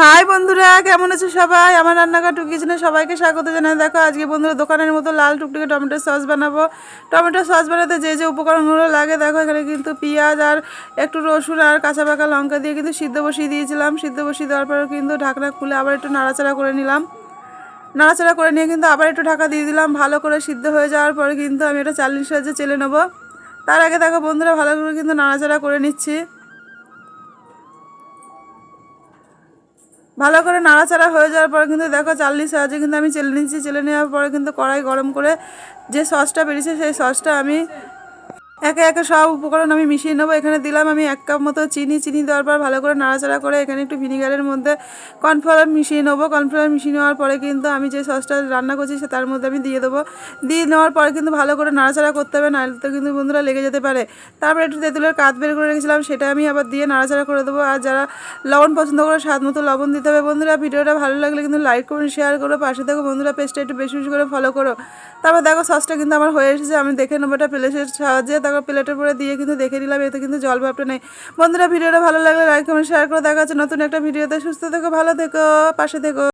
High বন্ধুরা, কেমন আছে সবাই? আমার রান্নাঘর টু কিচেনে সবাইকে স্বাগত জানাই। দেখো, আজকে বন্ধুরা দোকানের মতো লাল টুকটুকে টমেটো সস বানাবো। টমেটো সস বানাতে যে যে উপকরণগুলো লাগে, দেখো, এখানে কিন্তু পেঁয়াজ আর একটু রসুন আর কাঁচা পাকা লঙ্কা দিয়ে কিন্তু সিদ্ধ বসিয়ে দিয়েছিলাম। সিদ্ধ বসিয়ে দেওয়ার পরে কিন্তু ঢাকনা খুলে আবার একটু নাড়াচাড়া করে নিলাম। নাড়াচাড়া করে নিয়ে কিন্তু আবার একটু ঢাকা দিয়ে দিলাম। ভালো করে সিদ্ধ হয়ে যাওয়ার পরে কিন্তু আমি এটা চালনির সাহায্যে চেলে নেব। তার আগে দেখো বন্ধুরা, ভালো করে কিন্তু নাড়াচাড়া করে নিচ্ছি। ভালো করে নাড়াচাড়া হয়ে যাওয়ার পরে কিন্তু দেখো চালনির সাহায্যে কিন্তু আমি চেলে নিচ্ছি। চেলে নেওয়ার পরে কিন্তু কড়াই গরম করে যে সসটা বেরিয়েছে, সেই সসটা আমি একে একে সব উপকরণ আমি মিশিয়ে নেব। এখানে দিলাম আমি এক কাপ মতো চিনি। চিনি দেওয়ার পর ভালো করে নাড়াচাড়া করে এখানে একটু ভিনিগারের মধ্যে কর্নফ্লাওয়ার মিশিয়ে নেব। কর্নফ্লাওয়ার মিশিয়ে নেওয়ার পরে কিন্তু আমি যে সসটা রান্না করছি সে তার মধ্যে আমি দিয়ে দেবো। দিয়ে নেওয়ার পরে কিন্তু ভালো করে নাড়াচাড়া করতে হবে, নাহলে তো কিন্তু বন্ধুরা লেগে যেতে পারে। তারপরে একটু তেঁতুলের কাত বের করে রেখেছিলাম, সেটা আমি আবার দিয়ে নাড়াচাড়া করে দেবো। আর যারা লবণ পছন্দ করে স্বাদ মতো লবণ দিতে হবে বন্ধুরা, ভিডিওটা ভালো লাগলে কিন্তু লাইক করুন শেয়ার করো। পাশে থেকে বন্ধুরা, পেজটা একটু বেশি বেশি করে ফলো করো। তারপর দেখো সসটা কিন্তু আমার হয়ে এসেছে, আমি দেখে নেব এটা প্লেটের সাহায্যে। তারপর প্লেটের পরে দিয়ে কিন্তু দেখে নিলাম, এতে কিন্তু জল ভাবটা নেই। বন্ধুরা, ভিডিওটা ভালো লাগলে লাইক কমেন্ট শেয়ার করে দেখা হচ্ছে নতুন একটা ভিডিওতে। সুস্থ থেকো, ভালো থেকো, পাশে থেকো।